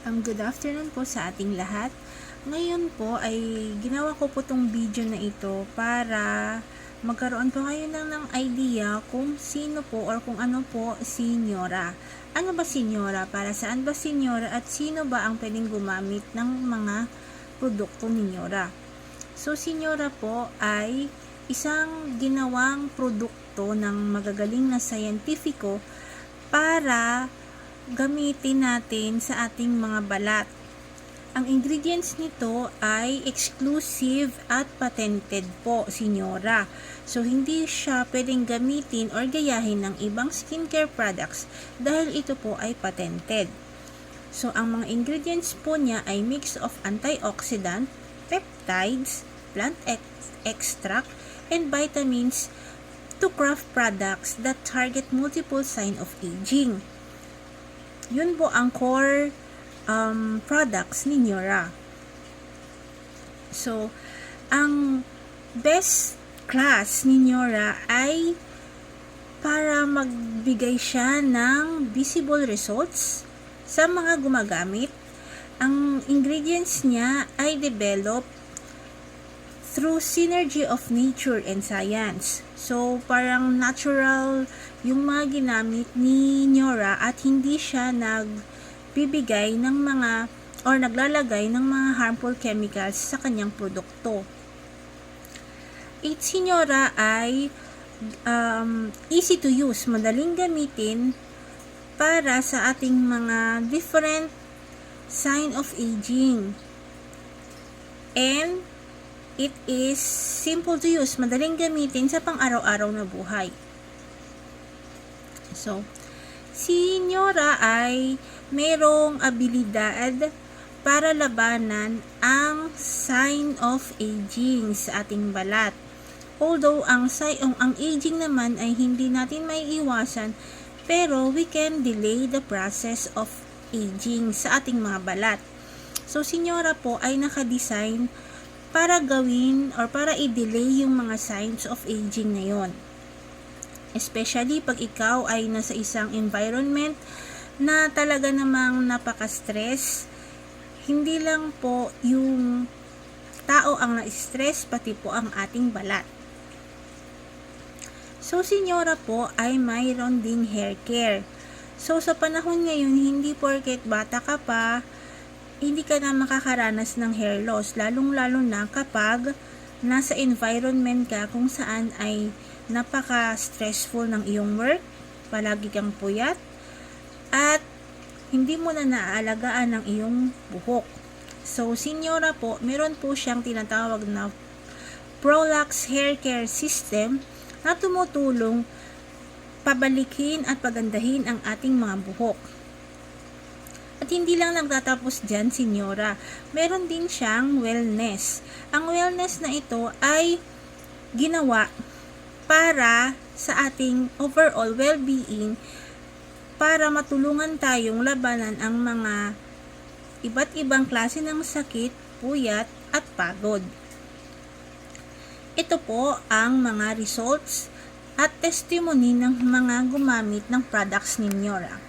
Um, good afternoon po sa ating lahat. Ngayon po ay ginawa ko po tong video na ito para magkaroon po kayo ng, ng idea kung sino po or kung ano po si Nyora. Ano ba si Nyora? Para saan ba si Nyora? At sino ba ang pwedeng gumamit ng mga produkto ni Nyora? So, si Nyora po ay isang ginawang produkto ng magagaling na scientifico para gamitin natin sa ating mga balat. Ang ingredients nito ay exclusive at patented po, senyora. So, hindi siya pwedeng gamitin or gayahin ng ibang skincare products dahil ito po ay patented. So, ang mga ingredients po niya ay mix of antioxidant, peptides, plant ex- extract, and vitamins to craft products that target multiple sign of aging yun po ang core um, products ni Nura. So, ang best class ni Nura ay para magbigay siya ng visible results sa mga gumagamit. Ang ingredients niya ay developed through synergy of nature and science. So, parang natural yung mga ginamit ni Nyora at hindi siya nagbibigay ng mga or naglalagay ng mga harmful chemicals sa kanyang produkto. It si Nyora ay um, easy to use, madaling gamitin para sa ating mga different sign of aging. And it is simple to use, madaling gamitin sa pang-araw-araw na buhay. So, si Nyora ay merong abilidad para labanan ang sign of aging sa ating balat. Although ang ang, ang aging naman ay hindi natin may iwasan, pero we can delay the process of aging sa ating mga balat. So, si Nyora po ay nakadesign para gawin or para i-delay yung mga signs of aging na yon. Especially pag ikaw ay nasa isang environment na talaga namang napaka-stress. Hindi lang po yung tao ang na-stress, pati po ang ating balat. So, senyora po ay mayroon ding hair care. So, sa panahon ngayon, hindi porket bata ka pa, hindi ka na makakaranas ng hair loss, lalong-lalo na kapag nasa environment ka kung saan ay napaka-stressful ng iyong work, palagi kang puyat, at hindi mo na naaalagaan ng iyong buhok. So, senyora po, meron po siyang tinatawag na Prolax Hair Care System na tumutulong pabalikin at pagandahin ang ating mga buhok. Hindi lang nagtatapos dyan, senyora. Meron din siyang wellness. Ang wellness na ito ay ginawa para sa ating overall well-being para matulungan tayong labanan ang mga iba't ibang klase ng sakit, puyat at pagod. Ito po ang mga results at testimony ng mga gumamit ng products ni Nyora.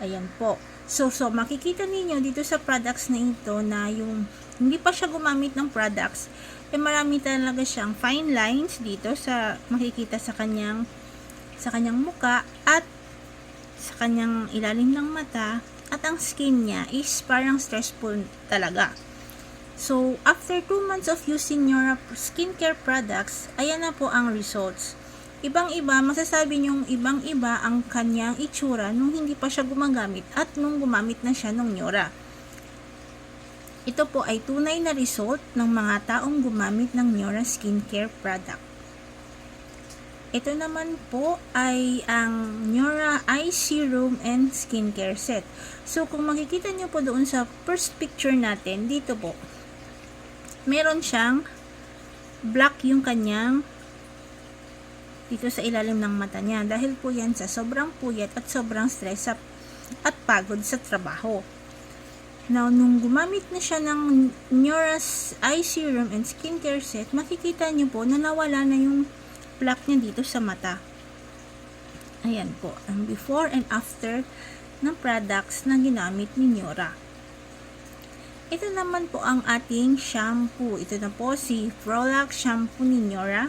Ayan po. So, so makikita ninyo dito sa products na ito na yung hindi pa siya gumamit ng products, eh marami talaga siyang fine lines dito sa makikita sa kanyang sa kanyang muka at sa kanyang ilalim ng mata at ang skin niya is parang stressful talaga. So, after 2 months of using your skincare products, ayan na po ang results. Ibang-iba, masasabi niyong ibang-iba ang kanyang itsura nung hindi pa siya gumagamit at nung gumamit na siya ng Nyora. Ito po ay tunay na result ng mga taong gumamit ng Neura Skincare product. Ito naman po ay ang Neura Eye Serum and Skincare Set. So, kung makikita nyo po doon sa first picture natin, dito po, meron siyang black yung kanyang dito sa ilalim ng mata niya dahil po yan sa sobrang puyat at sobrang stress at pagod sa trabaho. Now, nung gumamit na siya ng Neuras Eye Serum and Skincare Set, makikita niyo po na nawala na yung plaque niya dito sa mata. Ayan po, ang before and after ng products na ginamit ni Nyora. Ito naman po ang ating shampoo. Ito na po si Frolac shampoo ni Nyora.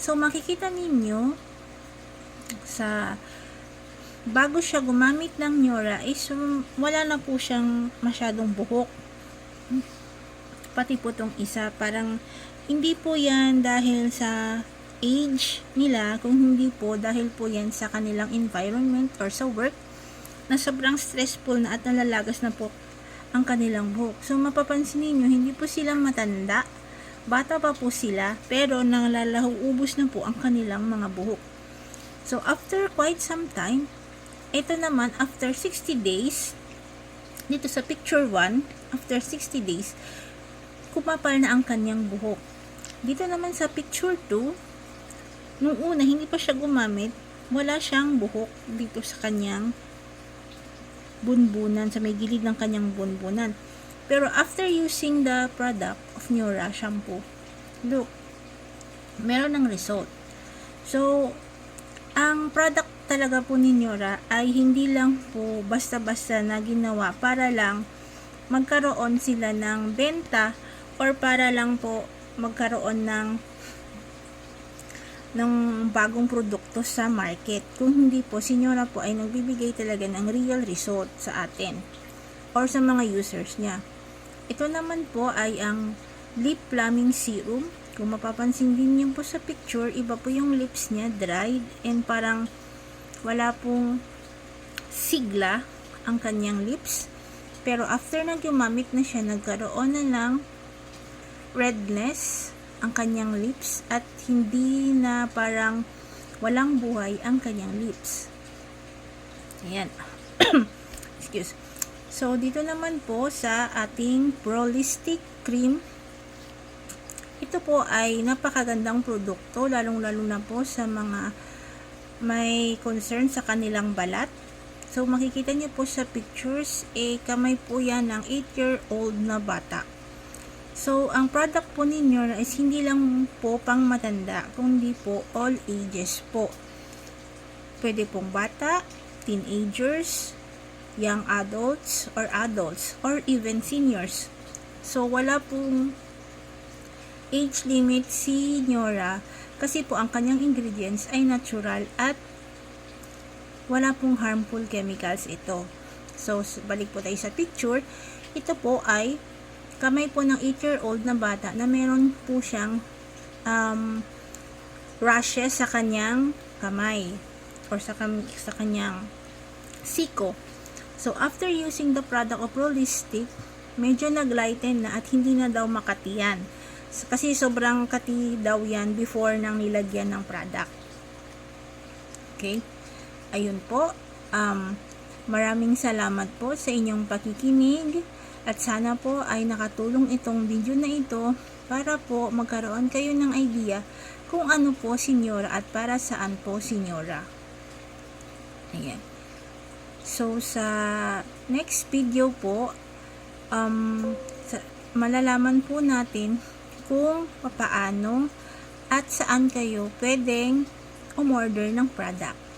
So makikita ninyo sa bago siya gumamit ng Nyora is wala na po siyang masyadong buhok. Pati po tong isa parang hindi po yan dahil sa age nila kung hindi po dahil po yan sa kanilang environment or sa work na sobrang stressful na at nalalagas na po ang kanilang buhok. So, mapapansin ninyo, hindi po sila matanda. Bata pa po sila, pero nanglalahong ubos na po ang kanilang mga buhok. So, after quite some time, ito naman, after 60 days, dito sa picture 1, after 60 days, kumapal na ang kanyang buhok. Dito naman sa picture 2, nung una, hindi pa siya gumamit, wala siyang buhok dito sa kanyang bunbunan, sa may gilid ng kanyang bunbunan. Pero after using the product of Neura shampoo, look, meron ng result. So, ang product talaga po ni Neura ay hindi lang po basta-basta na ginawa para lang magkaroon sila ng benta or para lang po magkaroon ng ng bagong produkto sa market. Kung hindi po, si Nyora po ay nagbibigay talaga ng real result sa atin or sa mga users niya. Ito naman po ay ang lip plumbing serum. Kung mapapansin din niyo po sa picture, iba po yung lips niya, dried and parang wala pong sigla ang kanyang lips. Pero after na gumamit na siya, nagkaroon na ng redness ang kanyang lips at hindi na parang walang buhay ang kanyang lips. Ayan. Excuse. So, dito naman po sa ating Prolistic Cream, ito po ay napakagandang produkto, lalong-lalo na po sa mga may concern sa kanilang balat. So, makikita niyo po sa pictures, eh, kamay po yan ng 8-year-old na bata. So, ang product po ninyo is hindi lang po pang matanda, kundi po all ages po. Pwede pong bata, teenagers, young adults, or adults, or even seniors. So, wala pong age limit si Nyora kasi po ang kanyang ingredients ay natural at wala pong harmful chemicals ito. So, balik po tayo sa picture. Ito po ay kamay po ng 8-year-old na bata na meron po siyang um, rashes sa kanyang kamay or sa, kam sa kanyang siko. So, after using the product of Prolistic, medyo naglighten na at hindi na daw makatiyan. Kasi sobrang kati daw yan before nang nilagyan ng product. Okay? Ayun po. Um, maraming salamat po sa inyong pakikinig. At sana po ay nakatulong itong video na ito para po magkaroon kayo ng idea kung ano po senyora at para saan po senyora. Ayan. So, sa next video po, um, malalaman po natin kung papaano at saan kayo pwedeng umorder ng product.